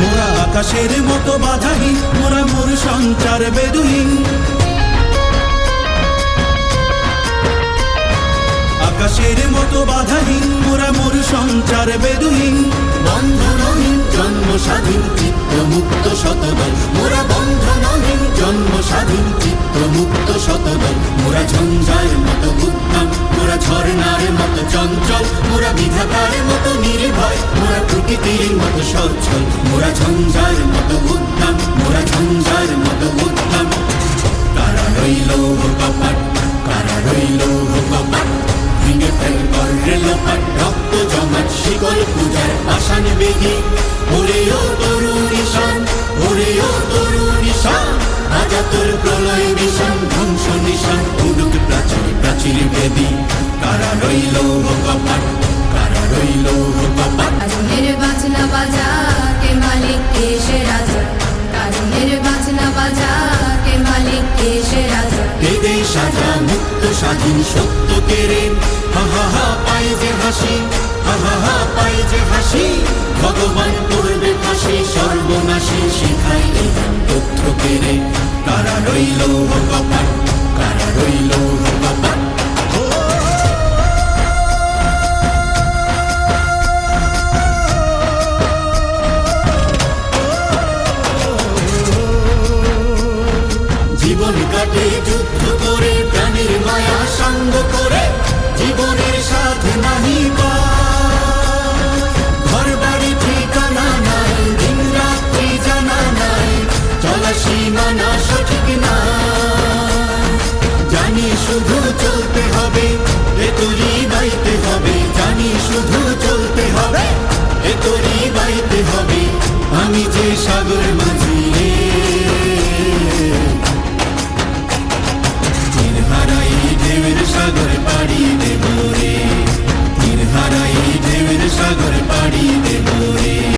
মোরা আকাশের মতো বাধাহীন মোরা মোর সঞ্চার বেদুহীন। বিধাতার মতো নির্ভয়, মোরা প্রকৃতির মতো সচ্ছল, মোরা ঝঞ্ঝার মতো উত্তম, মোরা ঝঞ্ঝার মতো উত্তম। কারা রইল কপাট, কারা রইল কপাট, ভেঙে ফেল কর রেলপাট রক্ত জমাট, শিকল পূজার আসান বেগে ওরে ও তরুণ ঈশান, ওরে ও তরুণ ঈশান তোর প্রলয় বিষান ধ্বংস নিশান উডুক প্রাচীর প্রাচীর বেদি। কারা রইল কপাট কারা রইল কাজুনের বাজনা বাজা কে মালিক কে সে রাজা কাজুনের বাজনা বাজা কে মালিক কে সে রাজা বেদে সাজা মুক্ত স্বাধীন সত্য কেড়ে হা হা হা পাই যে হাসি হা হা সর্বনাশী শিখাই তথ্য কেড়ে কারা রইল কপাট যুদ্ধ করে, প্রাণের মায়া সঙ্গ করে, জীবনের সাধনা নাহি ঘর বাড়ি ঠিকানা নাই দিন জানা নাই চলা সীমানা সঠিক না